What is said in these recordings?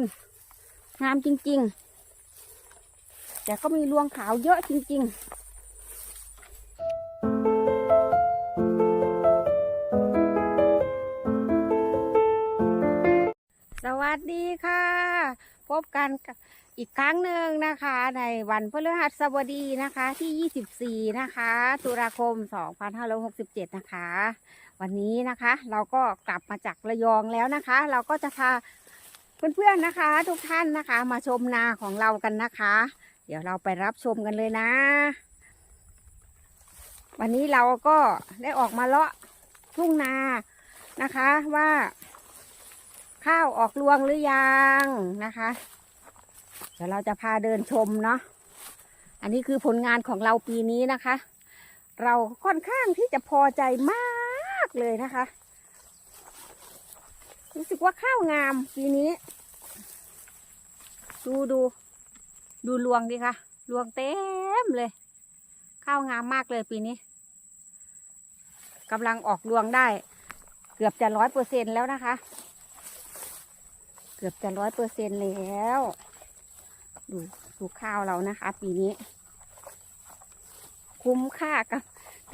น งามจริง ๆ แต่ก็มีรวงขาวเยอะจริง ๆสวัสดีค่ะ พบกันอีกครั้งหนึ่งนะคะ ในวันพฤหัสบดีนะคะที่ 24 นะคะตุลาคม 2567 นะคะ วันนี้นะคะ เราก็กลับมาจากระยองแล้วนะคะ เราก็จะพา เพื่อนๆนะคะ ทุกท่านนะคะ มาชมนาของเรากันนะคะ เดี๋ยวเราไปรับชมกันเลยนะ วันนี้เราก็ได้ออกมาเลาะทุ่งนานะคะว่า ข้าวออกรวงหรือยังนะคะ เดี๋ยวเราจะพาเดินชมเนาะอันนี้คือผลงานของเราปีนี้นะคะ เราค่อนข้างที่จะพอใจมากเลยนะคะ รู้สึกว่าข้าวงามปีนี้ ดูดู ดูรวงดิคะรวงเต็มเลย ข้าวงามมากเลยปีนี้กำลังออกรวงได้ เกือบจะร้อยเปอร์เซ็นแล้วนะคะ เกือบจะร้อยเปอร์เซ็นแล้ว ดูดูข้าวเรานะคะ ปีนี้ คุ้มค่ากับ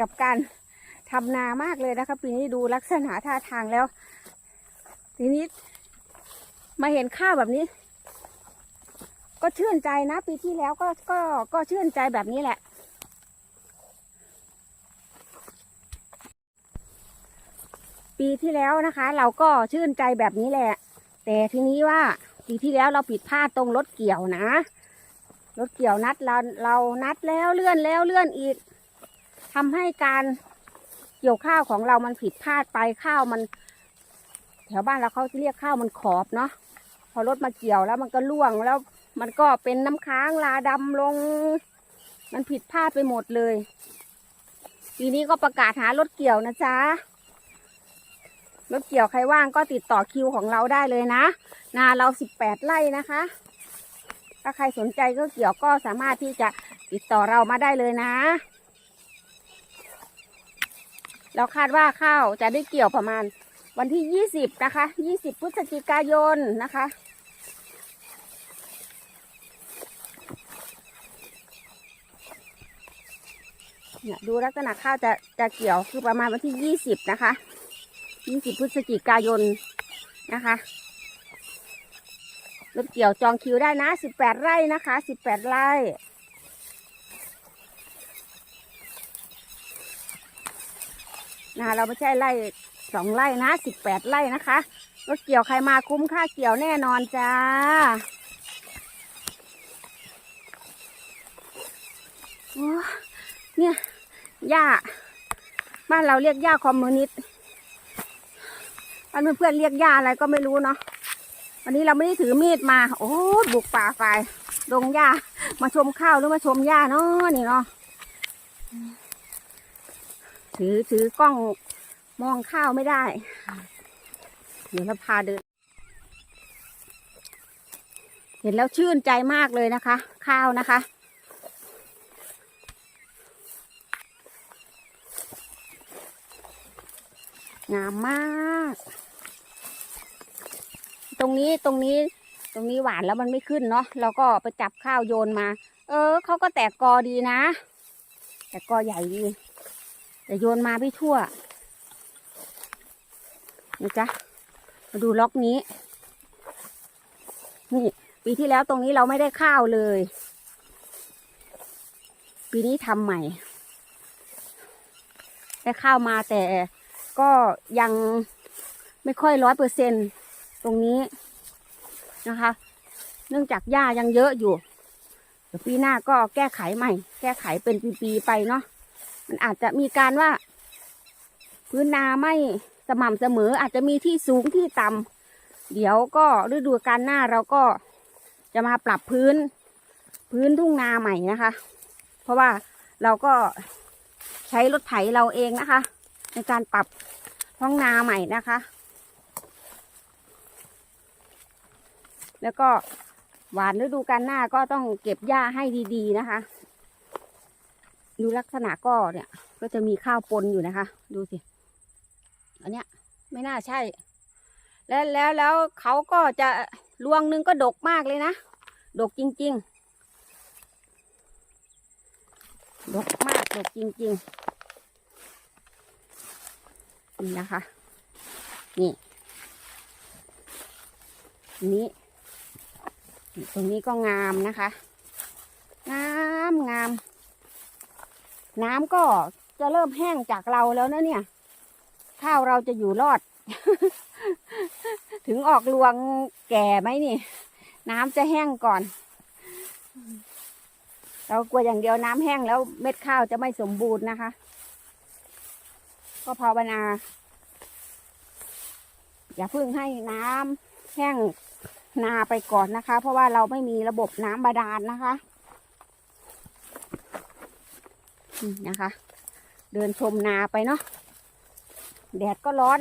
กับการทำนามากเลยนะคะ ปีนี้ดูลักษณะท่าทางแล้ว ทีนี้ มาเห็นข้าวแบบนี้ ก็ชื่นใจนะ ปีที่แล้วก็ก็ก็ชื่นใจแบบนี้แหละ ปีที่แล้วนะคะ เราก็ชื่นใจแบบนี้แหละ แต่ทีนี้ว่าปีที่แล้วเราผิดพลาดตรงรถเกี่ยวนะรถเกี่ยวนัดเราเรานัดแล้วเลื่อนแล้วเลื่อนอีกทำให้การเกี่ยวข้าวของเรามันผิดพลาดไปข้าวมัน แถวบ้านเราเขาเรียกข้าวมันขอบเนาะพอรถมาเกี่ยวแล้วมันก็ล่วงแล้ว มันก็เป็นน้ำค้างลาดำลง มันผิดพลาดไปหมดเลยปีนี้ก็ประกาศหารถเกี่ยวนะจ๊ะรถเกี่ยวใครว่างก็ติดต่อคิวของเราได้เลยนะ นาเราสิบแปดไร่นะคะ ถ้าใครสนใจก็เกี่ยวก็สามารถที่จะติดต่อเรามาได้เลยนะ เราคาดว่าข้าวจะได้เกี่ยวประมาณ วันที่ยี่สิบนะคะยี่สิบพฤศจิกายนนะคะ เนี่ยดูลักษณะข้าวจะจะเกี่ยวคือประมาณวันที่ยี่สิบนะคะยี่สิบพฤศจิกายนนะคะรถเกี่ยวจองคิวได้นะสิบแปดไร่นะคะสิบแปดไร่นะเราไม่ใช่ไร่ สองไร่นะสิบแปดไร่นะคะรถเกี่ยวใครมาคุ้มค่าเกี่ยวแน่นอนจ้า โอ้เนี่ยหญ้า บ้านเราเรียกหญ้าคอมมิวนิสต์บ้านเพื่อนๆเรียกย่าอะไรก็ไม่รู้เนาะ วันนี้เราไม่ได้ถือมีดมา โอ้บุกป่าไฟดงหญ้า มาชมข้าวหรือมาชมหญ้าเนาะนี่เนาะ ถือถือกล้อง มองข้าวไม่ได้ เดี๋ยวเราพาเดิน เห็นแล้วชื่นใจมากเลยนะคะ ข้าวนะคะ งามมาก ตรงนี้ตรงนี้ตรงนี้หวานแล้วมันไม่ขึ้นเนาะเราก็ไปจับข้าวโยนมา เออเขาก็แตกกอดีนะ แต่กอใหญ่ดี แต่โยนมาไม่ทั่ว นะจ๊ะมาดูล็อกนี้ นี่ ปีที่แล้วตรงนี้เราไม่ได้ข้าวเลย ปีนี้ทำใหม่ ได้ข้าวมาแต่ก็ยังไม่ค่อยร้อยเปอร์เซ็นตรงนี้นะคะ เนื่องจากหญ้ายังเยอะอยู่ เดี๋ยวปีหน้าก็แก้ไขใหม่ แก้ไขเป็นปีๆไปเนาะ มันอาจจะมีการว่า พื้นนาไม่ สม่ำเสมออาจจะมีที่สูงที่ต่ำเดี๋ยวก็ฤดูกาลหน้าเราก็จะมาปรับพื้นพื้นทุ่งนาใหม่นะคะ เพราะว่าเราก็ใช้รถไถเราเองนะคะ ในการปรับท้องนาใหม่นะคะ แล้วก็หวานฤดูกาลหน้าก็ต้องเก็บหญ้าให้ดีๆนะคะ ดูลักษณะก็เนี่ยก็จะมีข้าวปนอยู่นะคะ ดูสิ อันเนี้ยไม่น่าใช่ แล้วแล้วแล้วเขาก็จะรวงหนึ่งก็ดกมากเลยนะ ดกจริง ๆ ดกมากดกจริง ๆ นี่นะคะ นี่นี้ตรงนี้ก็งามนะคะ งามงาม น้ำก็จะเริ่มแห้งจากเราแล้วนะเนี่ย ข้าวเราจะอยู่รอด ถึงออกรวงแก่ไหมนี่ น้ำจะแห้งก่อน เรากลัวอย่างเดียวน้ำแห้งแล้วเม็ดข้าวจะไม่สมบูรณ์นะคะ ก็ภาวนา อย่าเพิ่งให้น้ำแห้งนาไปก่อนนะคะ เพราะว่าเราไม่มีระบบน้ำบาดาลนะคะนี่นะคะ เดินชมนาไปเนาะ แดดก็ร้อน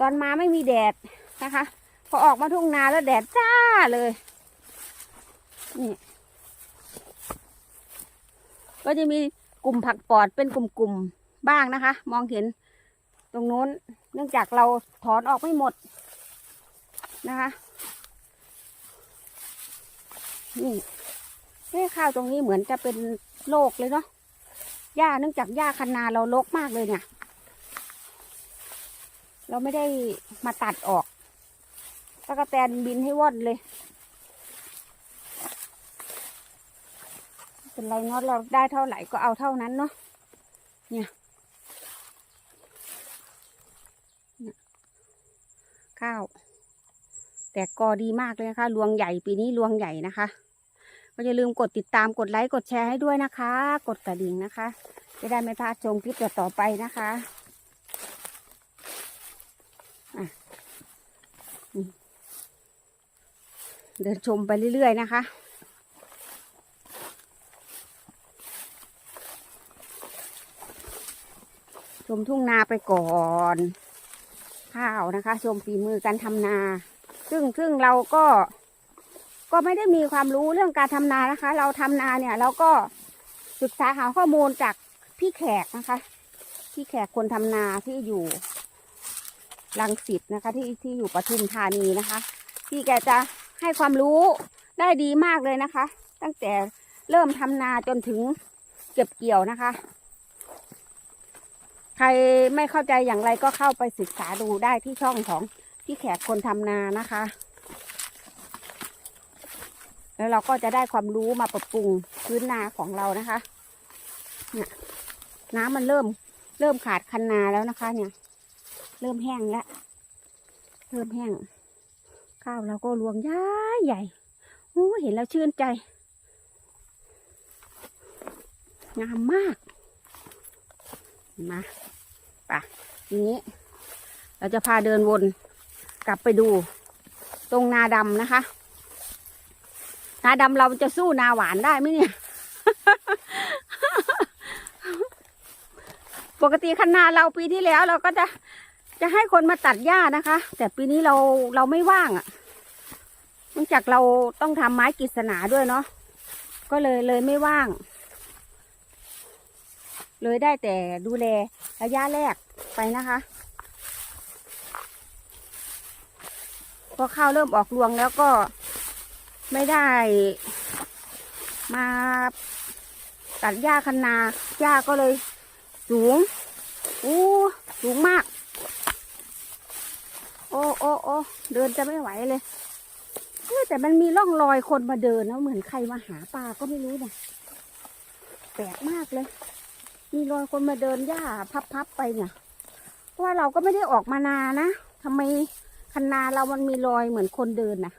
ตอนมาไม่มีแดดนะคะ พอออกมาทุ่งนาแล้วแดดจ้าเลย นี่ก็จะมีกลุ่มผักปอดเป็นกลุ่มๆบ้างนะคะ มองเห็นตรงโน้น เนื่องจากเราถอนออกไม่หมดนะคะ นี่เอ้ข้าวตรงนี้เหมือนจะเป็นโรคเลยเนาะหญ้าเนื่องจากหญ้าคันนาเรารกมากเลยเนี่ย เราไม่ได้มาตัดออกตะกะแตนบินให้ว่อนเลยเป็นไรเนาะเราได้เท่าไหร่ก็เอาเท่านั้นเนาะเนี่ยข้าวแต่กอดีมากเลยนะคะรวงใหญ่ปีนี้รวงใหญ่นะคะ ก็อย่าลืมกดติดตามกดไลค์กดแชร์ให้ด้วยนะคะ กดกระดิ่งนะคะ จะได้ไม่พลาดชมคลิปต่อไปนะคะ เดินชมไปเรื่อย ๆ นะคะ ชมทุ่งนาไปก่อน ข้าวนะคะ ชมฝีมือการทำนา ซึ่งซึ่งเราก็ก็ไม่ได้มีความรู้เรื่องการทำนานะคะ เราทำนาเนี่ยเราก็ศึกษาหาข้อมูลจากพี่แขกนะคะ พี่แขกคนทำนาที่อยู่ลังสิตนะคะ ที่ที่อยู่ปทุมธานีนะคะ พี่แกจะ ให้ความรู้ได้ดีมากเลยนะคะ ตั้งแต่เริ่มทำนาจนถึงเก็บเกี่ยวนะคะ ใครไม่เข้าใจอย่างไรก็เข้าไปศึกษาดูได้ที่ช่องของพี่แขกคนทำนานะคะ แล้วเราก็จะได้ความรู้มาปรับปรุงพื้นนาของเรานะคะเนี่ยน้ำมันเริ่มเริ่มขาดคันนาแล้วนะคะ เนี่ย เริ่มแห้งแล้ว เริ่มแห้ง ข้าวเราก็รวงย้ายใหญ่โอ้เห็นแล้วชื่นใจ งามมากมาป่ะทีนี้ เราจะพาเดินวนกลับไปดู ตรงนาดำนะคะ นาดำเราจะสู้นาหวานได้ไหมเนี่ย ปกติคันนาเราปีที่แล้วเราก็จะ จะให้คนมาตัดหญ้านะคะ แต่ปีนี้เราเราไม่ว่างอะ่ะเนื่องจากเราต้องทำไม้กฤษณาด้วยเนาะก็เลยเลยไม่ว่าง เลยได้แต่ดูแลระยะแรกไปนะคะพอข้าวเริ่มออกรวงแล้วก็ไม่ได้มาตัดหญ้าคันนาหญ้าก็เลยสูงอู้สูงมาก โอ้โอ้โอ้เดินจะไม่ไหวเลยเออแต่มันมีร่องรอยคนมาเดินนะเหมือนใครมาหาปลาก็ไม่รู้เนี่ยแปลกมากเลย มีรอยคนมาเดินหญ้าพับๆไปเนี่ยเพราะว่าเราก็ไม่ได้ออกมานานะทำไมคันนาเรามันมีรอยเหมือนคนเดินนะ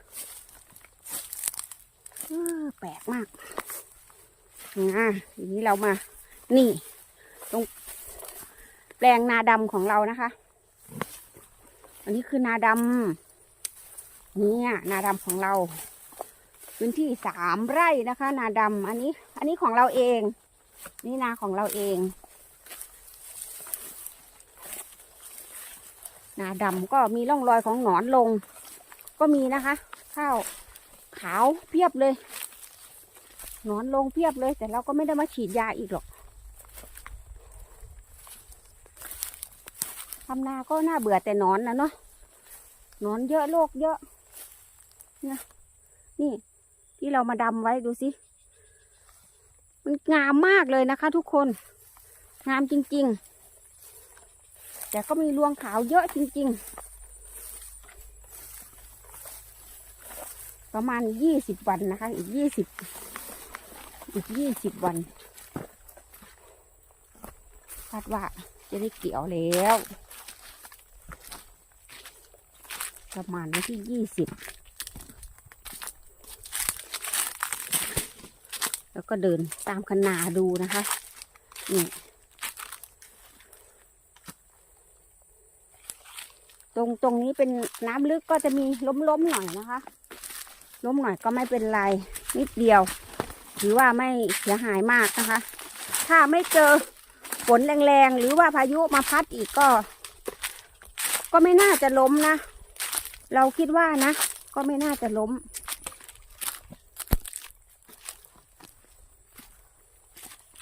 เออแปลกมากอ่าทีนี้เรามา นี่ ตรงแปลงนาดำของเรานะคะ อันนี้คือนาดำเนี่ยนาดำของเรา พื้นที่สามไร่นะคะ นาดำอันนี้ อันนี้ของเราเอง นี่นาของเราเอง นาดำก็มีร่องรอยของหนอนลง ก็มีนะคะ ข้าวขาวเพียบเลย หนอนลงเพียบเลย แต่เราก็ไม่ได้มาฉีดยาอีกหรอก ทำนาก็น่าเบื่อแต่นอนนะเนาะนอนเยอะโรคเยอะนะนี่ที่เรามาดำไว้ดูสิ มันงามมากเลยนะคะ ทุกคน งามจริง ๆ แต่ก็มีรวงขาวเยอะจริง ๆ ประมาณยี่สิบวันนะคะ อีกยี่สิบอีกยี่สิบวันคาดว่าจะได้เกี่ยวแล้ว ประมาณวันที่ยี่สิบแล้วก็เดินตามคันนาดูนะคะ นี่ตรงตรงนี้เป็นน้ำลึกก็จะมีล้มๆหน่อยนะคะ ล้มหน่อยก็ไม่เป็นไรนิดเดียว ถือว่าไม่เสียหายมากนะคะ ถ้าไม่เจอฝนแรงๆ หรือว่าพายุมาพัดอีกก็ ก็ไม่น่าจะล้มนะ เราคิดว่านะ ก็ไม่น่าจะล้ม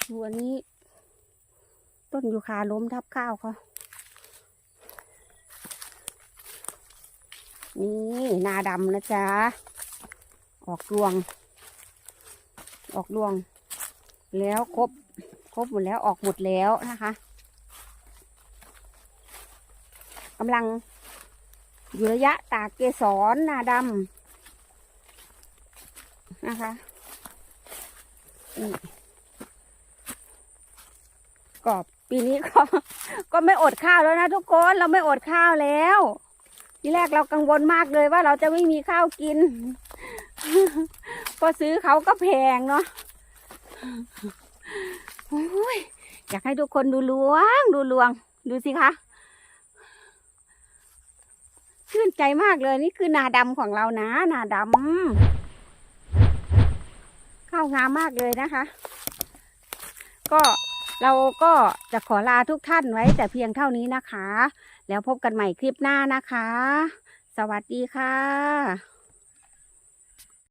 ดูอันนี้ ต้นยูคาล้มทับข้าวเขานี่นาดำนะจ๊ะ ออกรวง ออกรวง แล้วครบ ครบหมดแล้วออกหมดแล้วนะคะกำลัง อยู่ระยะตากเกสรนาดำนะคะนี่ก็ปีนี้ก็ก็ไม่อดข้าวแล้วนะทุกคนเราไม่อดข้าวแล้ว ทีแรกเรากังวลมากเลยว่าเราจะไม่มีข้าวกินพอซื้อเขาก็แพงเนาะอยากให้ทุกคนดูลวง ดูลวง ดูสิคะ ชื่นใจมากเลยนี่คือนาดำของเรานะ นาดำข้าวงามมากเลยนะคะ ก็เราก็จะขอลาทุกท่านไว้แต่เพียงเท่านี้นะคะ แล้วพบกันใหม่คลิปหน้านะคะ สวัสดีค่ะ